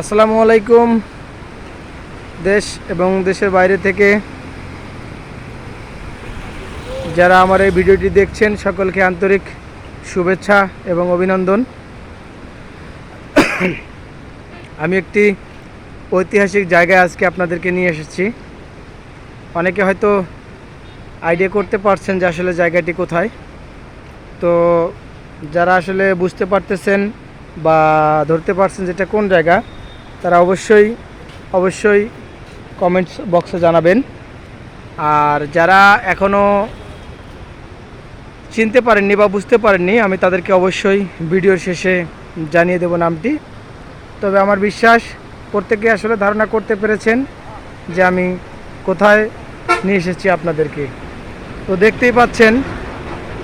আসসালামু আলাইকুম, দেশ এবং দেশের বাইরে থেকে। যারা আমার এই ভিডিওটি দেখছেন, সকলকে আন্তরিক শুভেচ্ছা এবং অভিনন্দন। আমি একটি ঐতিহাসিক জায়গায় আজকে আপনাদেরকে নিয়ে এসেছি। অনেকে হয়তো আইডিয়া করতে পারছেন যে আসলে জায়গাটি কোথায়। তো যারা আসলে বুঝতে পারতেছেন বা ধরতে পারছেন যেটা কোন জায়গা তারা অবশ্যই অবশ্যই কমেন্টস বক্সে জানাবেন। আর যারা এখনও চিনতে পারেননি বা বুঝতে পারেননি, আমি তাদেরকে অবশ্যই ভিডিওর শেষে জানিয়ে দেব নামটি। তবে আমার বিশ্বাস, প্রত্যেকে আসলে ধারণা করতে পেরেছেন যে আমি কোথায় নিয়ে এসেছি আপনাদেরকে। তো দেখতেই পাচ্ছেন,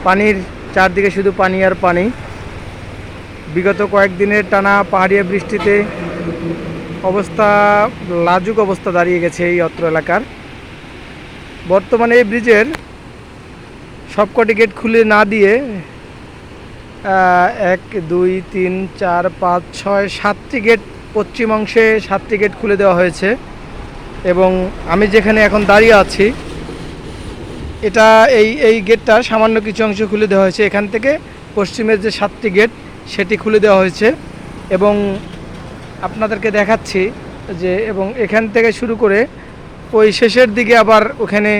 পানির চারদিকে শুধু পানি আর পানি। বিগত কয়েকদিনের টানা পাহাড়িয়া বৃষ্টিতে অবস্থা, লাজুক অবস্থা দাঁড়িয়ে গেছে এই অত্র এলাকার। বর্তমানে এই ব্রিজের সবকটি গেট খুলে না দিয়ে এক, দুই, তিন, চার, পাঁচ, ছয়, সাতটি গেট, পশ্চিম অংশে সাতটি গেট খুলে দেওয়া হয়েছে। এবং আমি যেখানে এখন দাঁড়িয়ে আছি, এটা এই এই গেটটা সামান্য কিছু অংশ খুলে দেওয়া হয়েছে। এখান থেকে পশ্চিমের যে সাতটি গেট, সেটি খুলে দেওয়া হয়েছে। এবং আপনাদেরকে দেখাচ্ছি যে এবং এখান থেকে শুরু করে ওই শেষের দিকে আবার ওখানে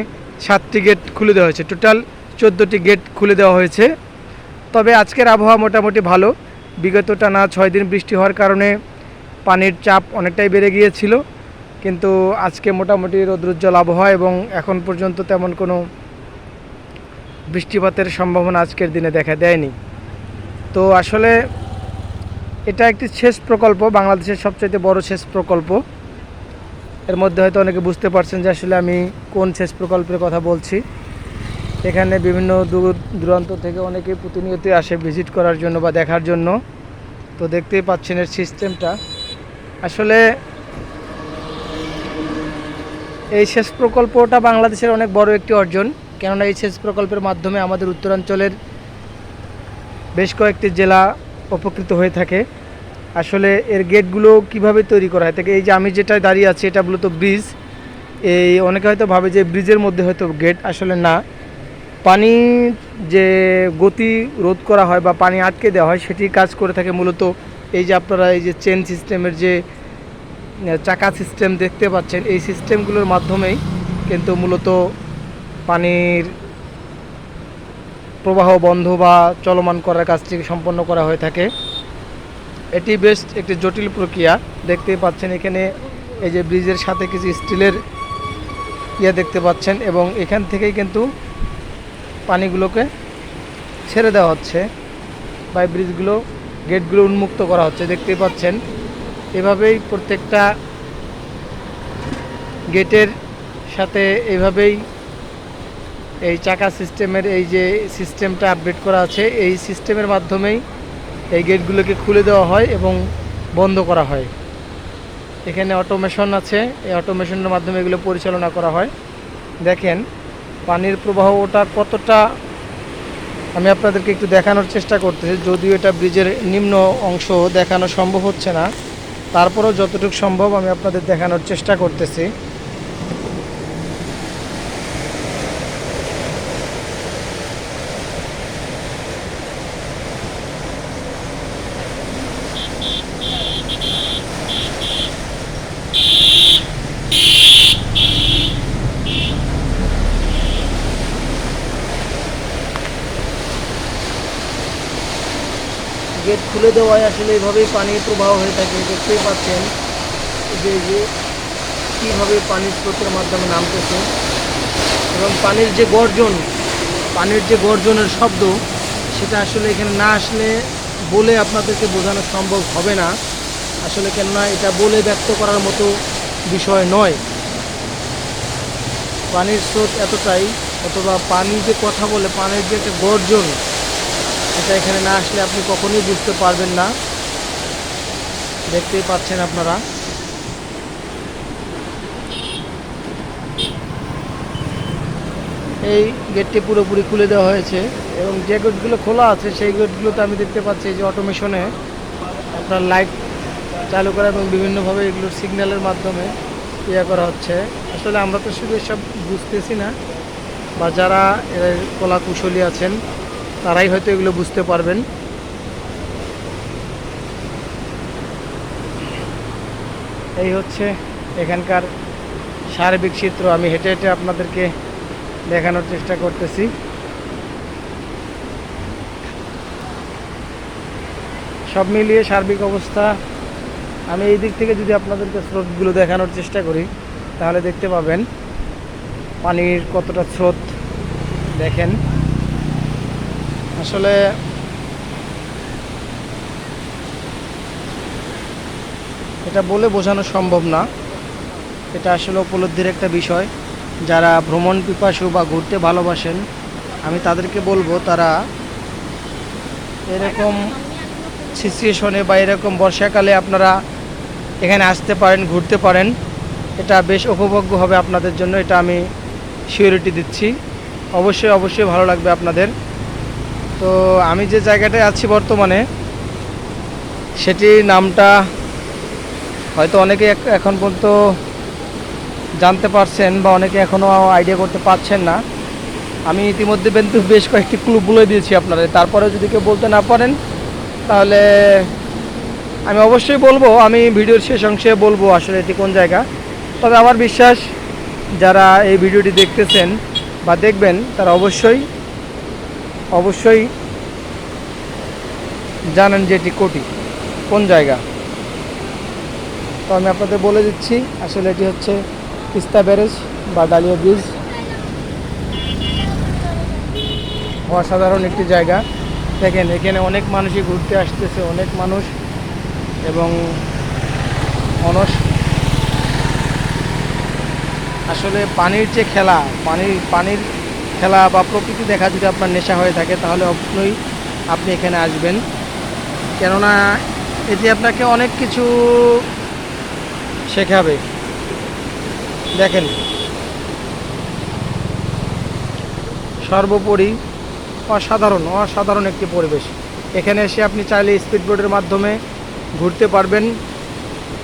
সাতটি গেট খুলে দেওয়া হয়েছে। টোটাল চোদ্দোটি গেট খুলে দেওয়া হয়েছে। তবে আজকের আবহাওয়া মোটামুটি ভালো। বিগত টানা ছয় দিন বৃষ্টি হওয়ার কারণে পানির চাপ অনেকটাই বেড়ে গিয়েছিল। কিন্তু আজকে মোটামুটি রৌদ্রোজ্জ্বল আবহাওয়া এবং এখন পর্যন্ত তেমন কোনো বৃষ্টিপাতের সম্ভাবনা আজকের দিনে দেখা দেয়নি। তো আসলে এটা একটি সেচ প্রকল্প, বাংলাদেশের সবচাইতে বড় সেচ প্রকল্প। এর মধ্যে হয়তো অনেকে বুঝতে পারছেন যে আসলে আমি কোন সেচ প্রকল্পের কথা বলছি। এখানে বিভিন্ন দূর দূরান্ত থেকে অনেকে প্রতিনিয়ত আসে ভিজিট করার জন্য বা দেখার জন্য। তো দেখতেই পাচ্ছেন এর সিস্টেমটা। আসলে এই সেচ প্রকল্পটা বাংলাদেশের অনেক বড় একটি অর্জন। কেননা এই সেচ প্রকল্পের মাধ্যমে আমাদের উত্তরাঞ্চলের বেশ কয়েকটি জেলা উপকৃত হয়ে থাকে। আসলে এর গেটগুলো কীভাবে তৈরি করা হয়? থাকে এই যে আমি যেটা দাঁড়িয়ে আছি, এটা মূলত ব্রিজ। এই অনেকে হয়তো ভাবে যে ব্রিজের মধ্যে হয়তো গেট, আসলে না। পানি যে গতি রোধ করা হয় বা পানি আটকে দেওয়া হয়, সেটি কাজ করে থাকে মূলত এই যে আপনারা এই যে চেন সিস্টেমের যে চাকা সিস্টেম দেখতে পাচ্ছেন, এই সিস্টেমগুলোর মাধ্যমেই কিন্তু মূলত পানির প্রবাহ বন্ধ বা চলমান করার কাজটি সম্পন্ন করা হয়ে থাকে। এটি বেশ একটি জটিল প্রক্রিয়া। দেখতেই পাচ্ছেন এখানে এই যে ব্রিজের সাথে কিছু স্টিলের ইয়ে দেখতে পাচ্ছেন এবং এখান থেকেই কিন্তু পানিগুলোকে ছেড়ে দেওয়া হচ্ছে বা ব্রিজগুলো, গেটগুলো উন্মুক্ত করা হচ্ছে। দেখতেই পাচ্ছেন এভাবেই প্রত্যেকটা গেটের সাথে এভাবেই এই চাকা সিস্টেমের এই যে সিস্টেমটা আপডেট করা আছে, এই সিস্টেমের মাধ্যমেই এই গেটগুলোকে খুলে দেওয়া হয় এবং বন্ধ করা হয়। এখানে অটোমেশন আছে, এই অটোমেশনের মাধ্যমে এগুলো পরিচালনা করা হয়। দেখেন, পানির প্রবাহ ওটা কতটা, আমি আপনাদেরকে একটু দেখানোর চেষ্টা করতেছি, যদিও এটা ব্রিজের নিম্ন অংশ দেখানো সম্ভব হচ্ছে না। তারপরেও যতটুকু সম্ভব আমি আপনাদের দেখানোর চেষ্টা করতেছি। গেট খুলে দেওয়ায় আসলে এইভাবেই পানির প্রবাহ হয়ে থাকে। দেখতেই পাচ্ছেন যে যে কীভাবে পানির স্রোতের মাধ্যমে নামতেছে। এবং পানির যে গর্জন, পানির যে গর্জনের শব্দ, সেটা আসলে এখানে না আসলে বলে আপনাদেরকে বোঝানো সম্ভব হবে না। আসলে কেননা এটা বলে ব্যক্ত করার মতো বিষয় নয়। পানির স্রোত এতটাই, অথবা পানি যে কথা বলে, পানির যে একটা গর্জন এটা এখানে না আসলে আপনি কখনোই বুঝতে পারবেন না। দেখতেই পাচ্ছেন আপনারা। এই গেটটি পুরোপুরি খুলে দেওয়া হয়েছে এবং যে গেটগুলো খোলা আছে, সেই গেটগুলোতে আমি দেখতে পাচ্ছি যে অটোমেশনে আপনার লাইট চালু করা এবং বিভিন্নভাবে এগুলোর সিগন্যালের মাধ্যমে ইয়ে করা হচ্ছে। আসলে আমরা তো শুধু এসব বুঝতেছি না, বা যারা এর কলা কুশলী আছেন তারাই হয়তো এগুলো বুঝতে পারবেন। এই হচ্ছে এখানকার সার্বিক চিত্র। আমি হেঁটে হেঁটে আপনাদেরকে দেখানোর চেষ্টা করতেছি। সব মিলিয়ে সার্বিক অবস্থা, আমি এই দিক থেকে যদি আপনাদেরকে স্রোতগুলো দেখানোর চেষ্টা করি, তাহলে দেখতে পাবেন পানির কতটা স্রোত। দেখেন। আসলে এটা বলে বোঝানো সম্ভব না। এটা আসলে উপলব্ধির একটা বিষয়। যারা ভ্রমণ পিপাসু বা ঘুরতে ভালোবাসেন, আমি তাদেরকে বলব তারা এরকম সিচুয়েশনে বা এরকম বর্ষাকালে আপনারা এখানে আসতে পারেন, ঘুরতে পারেন। এটা বেশ উপভোগ্য হবে আপনাদের জন্য, এটা আমি সিওরিটি দিচ্ছি। অবশ্যই অবশ্যই ভালো লাগবে আপনাদের। তো আমি যে জায়গাটায় আছি বর্তমানে, সেটির নামটা হয়তো অনেকে এখন পর্যন্ত জানতে পারছেন বা অনেকে এখনও আইডিয়া করতে পারছেন না। আমি ইতিমধ্যে কিন্তু বেশ কয়েকটি ক্লু বলে দিয়েছি আপনাদের। তারপরে যদি কেউ বলতে না পারেন, তাহলে আমি অবশ্যই বলব, আমি ভিডিওর শেষ অংশে বলব আসলে এটি কোন জায়গা। তবে আমার বিশ্বাস, যারা এই ভিডিওটি দেখতেছেন বা দেখবেন, তারা অবশ্যই অবশ্যই জানেন যে এটি কোটি। কোন জায়গা? তো আমি আপনাদের বলে দিচ্ছি, আসলে এটি হচ্ছে তিস্তা ব্যারেজ বা ডালিয়া ব্রিজ। অসাধারণ একটি জায়গা। দেখেন, এখানে অনেক মানুষই ঘুরতে আসতেছে, অনেক মানুষ এবং অনস আসলে পানির যে খেলা, পানির পানির খেলা বা প্রকৃতি দেখা যদি আপনার নেশা হয়ে থাকে, তাহলে অবশ্যই আপনি এখানে আসবেন। কেননা এটি আপনাকে অনেক কিছু শেখাবে। দেখেন, সর্বোপরি অসাধারণ অসাধারণ একটি পরিবেশ। এখানে এসে আপনি চাইলে স্পিড বোটের মাধ্যমে ঘুরতে পারবেন।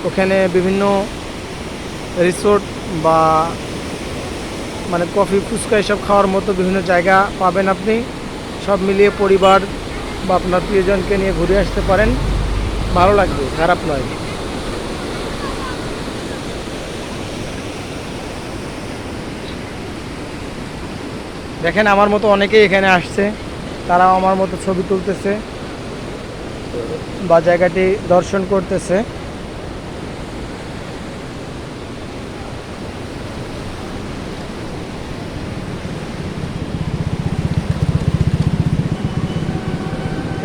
ওখানে বিভিন্ন রিসোর্ট বা মানে কফি, ফুচকা এসব খাওয়ার মতো বিভিন্ন জায়গা পাবেন আপনি। সব মিলিয়ে পরিবার বা আপনার প্রিয়জনকে নিয়ে ঘুরে আসতে পারেন। ভালো লাগবে, খারাপ নয়। দেখেন, আমার মতো অনেকেই এখানে আসছে। তারাও আমার মতো ছবি তুলতেছে বা জায়গাটি দর্শন করতেছে।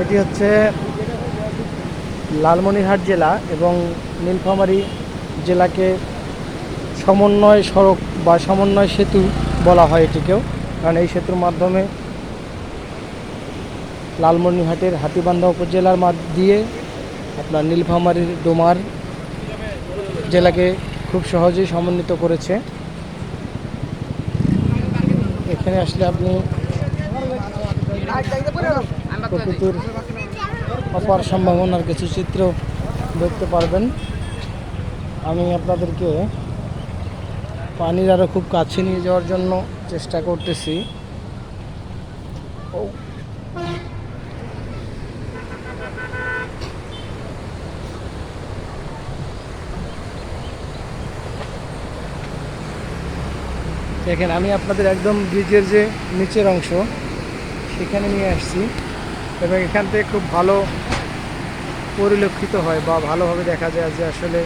এটি হচ্ছে লালমনিরহাট জেলা এবং নীলফামারী জেলাকে সমন্বয় সড়ক বা সমন্বয় সেতু বলা হয় এটিকেও। কারণ এই সেতুর মাধ্যমে লালমনিরহাটের হাতিবান্ধা উপজেলার মাঠ দিয়ে আপনার নীলফামারীর ডোমার জেলাকে খুব সহজেই সমন্বিত করেছে। এখানে আসলে আপনি প্রকৃতির অপার সম্ভাবনার কিছু চিত্র দেখতে পারবেন। আমি আপনাদেরকে পানির আরও খুব কাছে নিয়ে যাওয়ার জন্য চেষ্টা করতেছি। দেখেন, আমি আপনাদের একদম ব্রিজের যে নিচের অংশ, সেখানে নিয়ে আসছি। এবং এখান থেকে খুব ভালো পরিলক্ষিত হয় বা ভালোভাবে দেখা যায় যে আসলে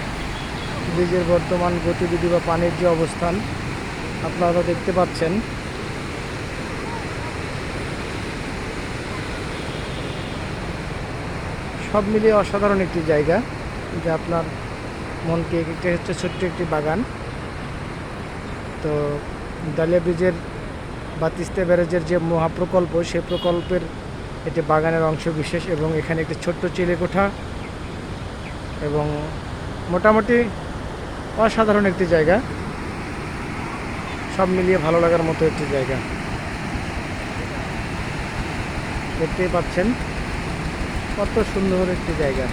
ব্রিজের বর্তমান গতিবিধি বা পানির যে অবস্থান আপনারা দেখতে পাচ্ছেন। সব মিলিয়ে অসাধারণ একটি জায়গা যা আপনার মনকে এটা হচ্ছে ছোট্ট একটি বাগান। তো ডালিয়া ব্রিজের বা তিস্তা ব্যারেজের যে মহাপ্রকল্প, সেই প্রকল্পের এটি বাগানের অংশ বিশেষ এবং এখানে একটি ছোট্ট চিলেকোঠা এবং মোটামুটি অসাধারণ একটি জায়গা। সব মিলিয়ে ভালো লাগার মতো একটি জায়গা। দেখতেই পাচ্ছেন কত সুন্দর একটি জায়গা।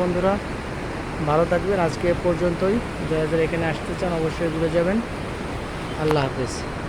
বন্ধুরা ভালো থাকবেন। আজকে এ পর্যন্তই। যারা যারা এখানে আসতে চান, অবশ্যই ঘুরে যাবেন। আল্লাহ হাফেজ।